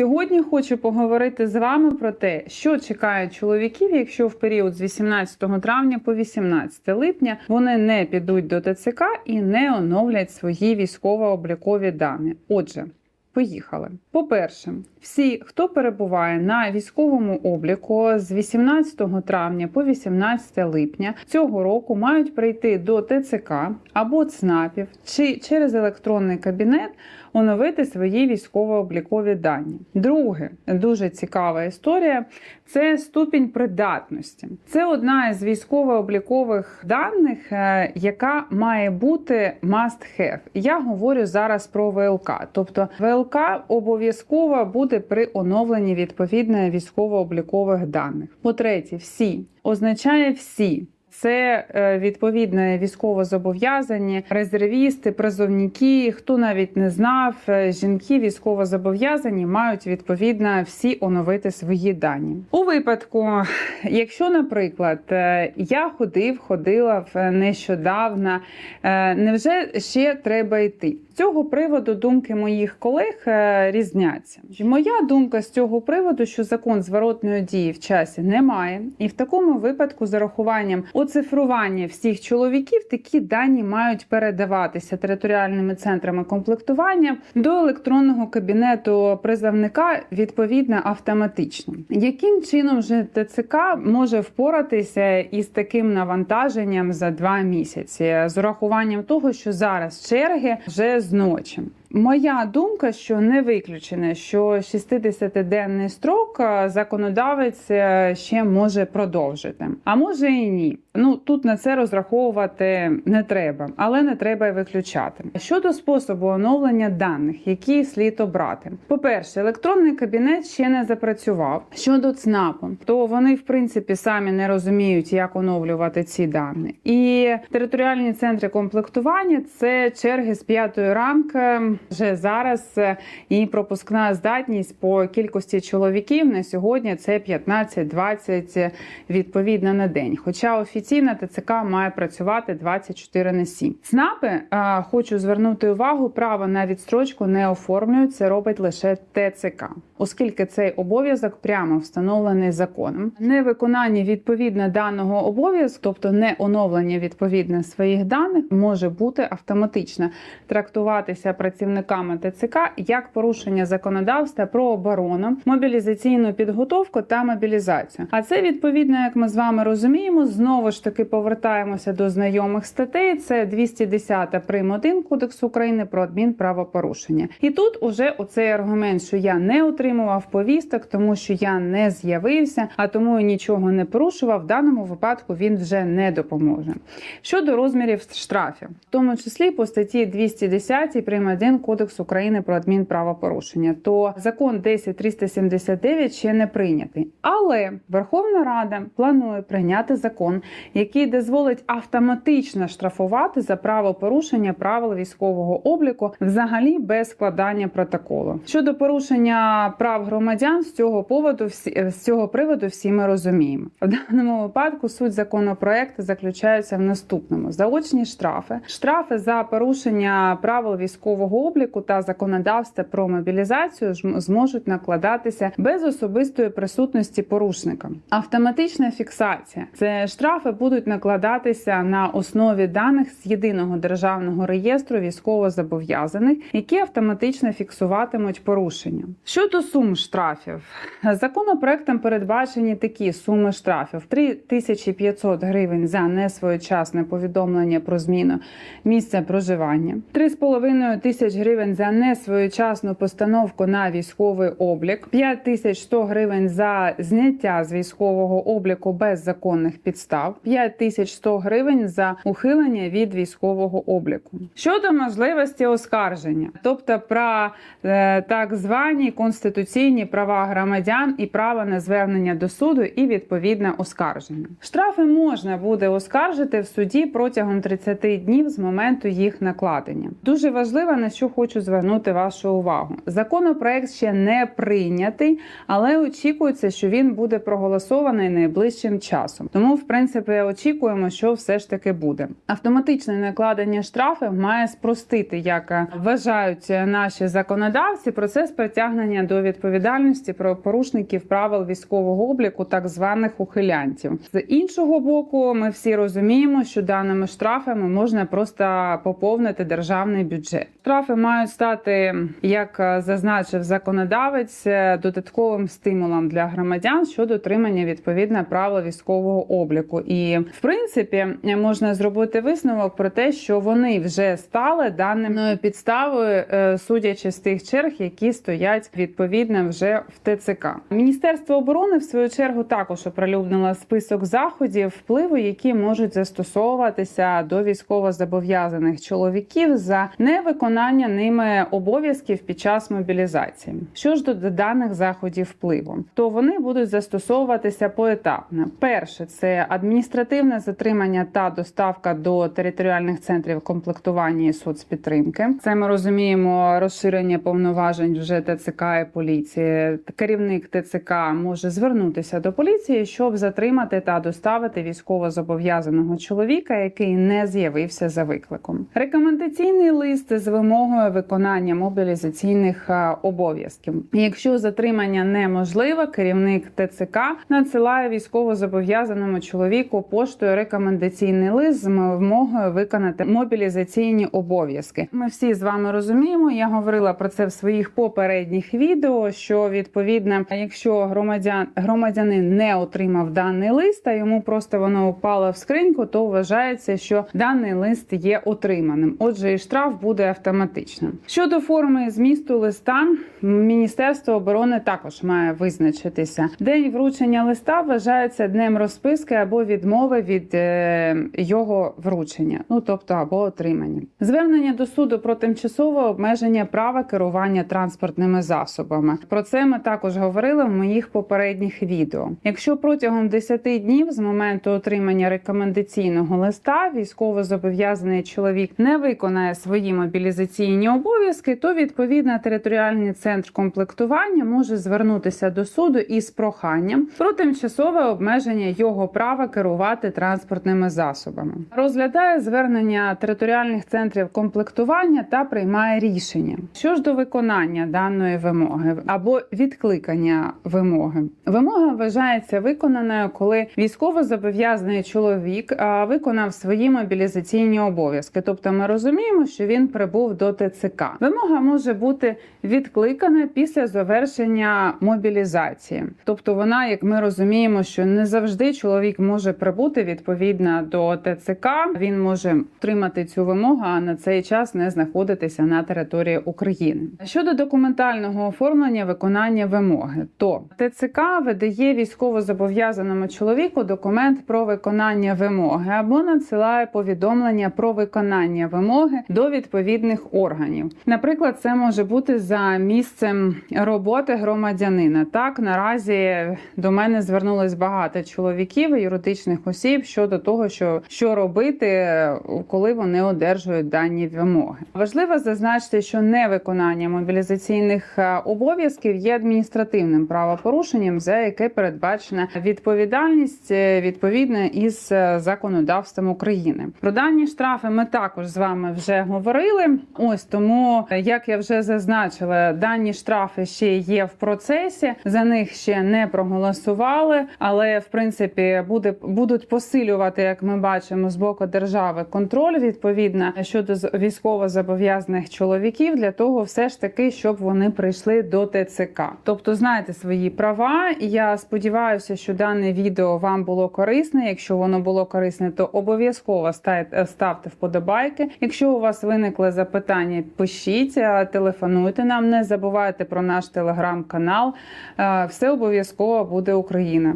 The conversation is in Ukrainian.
Сьогодні хочу поговорити з вами про те, що чекає чоловіків, якщо в період з 18 травня по 18 липня вони не підуть до ТЦК і не оновлять свої військово-облікові дані. Отже. Поїхали. По-перше, всі, хто перебуває на військовому обліку з 18 травня по 18 липня цього року, мають прийти до ТЦК або ЦНАПів чи через електронний кабінет оновити свої військово-облікові дані. Друге, дуже цікава історія це ступінь придатності. Це одна із військово-облікових даних, е, яка має бути must have. Я говорю зараз про ВЛК. Тобто ВЛК обов'язково буде при оновленні відповідно військово-облікових даних. По-третє, всі означає всі. Це е, відповідно військовозобов'язані, резервісти, призовники, хто навіть не знав, е, жінки військовозобов'язані мають відповідно всі оновити свої дані. У випадку, якщо, наприклад, е, я ходив, ходила в нещодавно, невже ще треба йти? З цього приводу думки моїх колег різняться. Моя думка з цього приводу, що закон зворотної дії в часі немає, і в такому випадку з урахуванням оцифрування всіх чоловіків такі дані мають передаватися територіальними центрами комплектування до електронного кабінету призовника відповідно автоматично. Яким чином же ТЦК може впоратися із таким навантаженням за два місяці з урахуванням того, що зараз черги вже зночі? Моя думка, що не виключено, що 60-денний строк законодавець ще може продовжити, а може і ні. Ну тут на це розраховувати не треба, але не треба й виключати. Щодо способу оновлення даних, які слід обрати. По-перше, електронний кабінет ще не запрацював. Щодо ЦНАПу, то вони в принципі самі не розуміють, як оновлювати ці дані. І територіальні центри комплектування це черги з п'ятої ранку. Вже зараз е, і пропускна здатність по кількості чоловіків на сьогодні це 15-20 відповідно на день. Хоча офіційно ТЦК має працювати 24 на 7. ЦНАПи, е, хочу звернути увагу, право на відстрочку не оформлюють, це робить лише ТЦК, оскільки цей обов'язок прямо встановлений законом. Невиконання відповідно даного обов'язку, тобто не оновлення відповідно своїх даних, може бути автоматично трактуватися працівниками ТЦК як порушення законодавства про оборону, мобілізаційну підготовку та мобілізацію. А це відповідно, як ми з вами розуміємо, знову ж таки повертаємося до знайомих статей. Це 210 прим. 1 Кодексу України про адмінправопорушення. І тут уже оцей аргумент, що я не отримував повісток, тому що я не з'явився, а тому нічого не порушував. В даному випадку він вже не допоможе. Щодо розмірів штрафів, в тому числі по статті 210 прим. 1 Кодексу України про адмінправопорушення, то закон 10379 ще не прийнятий. Але Верховна Рада планує прийняти закон, який дозволить автоматично штрафувати за правопорушення правил військового обліку взагалі без складання протоколу. Щодо порушення прав громадян з цього поводу, всі з цього приводу всі ми розуміємо. В даному випадку суть законопроекту заключається в наступному: заочні штрафи, штрафи за порушення правил військового обліку та законодавства про мобілізацію зможуть накладатися без особистої присутності порушника. Автоматична фіксація це штрафи будуть накладатися на основі даних з єдиного державного реєстру військовозобов'язаних, які автоматично фіксуватимуть порушення. Щодо сум штрафів, законопроектом передбачені такі суми штрафів: 3500 гривень за несвоєчасне повідомлення про зміну місця проживання, 3,5 тисяч гривень за несвоєчасну постановку на військовий облік, 5100 гривень за зняття з військового обліку без законних підстав, 5100 гривень за ухилення від військового обліку. Щодо можливості оскарження, тобто про е, так звані конституційні права громадян і право на звернення до суду і відповідне оскарження. Штрафи можна буде оскаржити в суді протягом 30 днів з моменту їх накладення. Дуже важливо на що хочу звернути вашу увагу. Законопроект ще не прийнятий, але очікується, що він буде проголосований найближчим часом. Тому, в принципі, очікуємо, що все ж таки буде. Автоматичне накладення штрафів має спростити, як е, вважають наші законодавці, процес притягнення до відповідальності про порушників правил військового обліку, так званих ухилянтів. З іншого боку, ми всі розуміємо, що даними штрафами можна просто поповнити державний бюджет. Штрафи мають стати, як е, зазначив законодавець, е, додатковим стимулом для громадян щодо дотримання відповідно правил військового обліку. І в принципі можна зробити висновок про те, що вони вже стали даною підставою, е, судячи з тих черг, які стоять відповідно вже в ТЦК. Міністерство оборони в свою чергу також оприлюднило список заходів впливу, які можуть застосовуватися до військовозобов'язаних чоловіків за невиконання ними обов'язків під час мобілізації. Що ж до даних заходів впливу, то вони будуть застосовуватися поетапно. Перше це адміністративне затримання та доставка до територіальних центрів комплектування і соцпідтримки. Це ми розуміємо розширення повноважень вже ТЦК і поліції. Керівник ТЦК може звернутися до поліції, щоб затримати та доставити військовозобов'язаного чоловіка, який не з'явився за викликом. Рекомендаційний лист з вимогою виконання мобілізаційних е, обов'язків. Якщо затримання неможливе, керівник ТЦК надсилає військовозобов'язаному чоловіку поштою рекомендаційний лист з вимогою виконати мобілізаційні обов'язки. Ми всі з вами розуміємо. Я говорила про це в своїх попередніх відео. Що відповідно, якщо громадян громадянин не отримав даний лист, а йому просто воно упало в скриньку, то вважається, що даний лист є отриманим. Отже, і штраф буде автоматичним. Щодо форми змісту листа, Міністерство оборони також має визначитися. День вручення листа вважається днем розписки або відмови від е, його вручення, ну тобто або отримання. Звернення до суду про тимчасове обмеження права керування транспортними засобами. Про це ми також говорили в моїх попередніх відео. Якщо протягом 10 днів з моменту отримання рекомендаційного листа військовозобов'язаний чоловік не виконає свої мобілізаційні обов'язки, то відповідно територіальний центр комплектування може звернутися до суду із проханням про тимчасове обмеження його права керувати транспортними засобами. Розглядає звернення територіальних центрів комплектування та приймає рішення. Що ж до виконання даної вимоги або відкликання вимоги, вимога вважається виконаною, коли військовозобов'язаний чоловік виконав свої мобілізаційні обов'язки. Тобто, ми розуміємо, що він прибув до ТЦК. Вимога може бути відкликана після завершення мобілізації. Тобто, вона, як ми розуміємо, що не завжди чоловік може прибути відповідно до ТЦК. Він може отримати цю вимогу, а на цей час не знаходитися на території України. Щодо документального оформлення виконання вимоги, то ТЦК видає військовозобов'язаному чоловіку документ про виконання вимоги або надсилає повідомлення про виконання вимоги до відповідних органів. Наприклад, це може бути за місцем роботи громадянина. Так наразі до мене звернулось багато чоловіків і юридичних осіб щодо того, що, що робити, коли вони одержують дані вимоги. Важливо зазначити, що невиконання мобілізаційних е, обов'язків є адміністративним правопорушенням, за яке передбачена відповідальність е, відповідно із е, законодавством України. Про дані штрафи ми також з вами вже говорили. Ось тому, як я вже зазначила, дані штрафи ще є в процесі. За них ще не проголосували, але в принципі буде будуть посилювати, як ми бачимо, з боку держави контроль відповідно щодо військовозобов'язаних чоловіків для того, все ж таки, щоб вони прийшли до ТЦК. Тобто, знаєте свої права. Я сподіваюся, що дане відео вам було корисне. Якщо воно було корисне, то обов'язково ставте вподобайки. Якщо у вас виникли запитання, пишіть, е, телефонуйте нам. Не забувайте про наш телеграм-канал. Е, Все обов'язково буде Україна.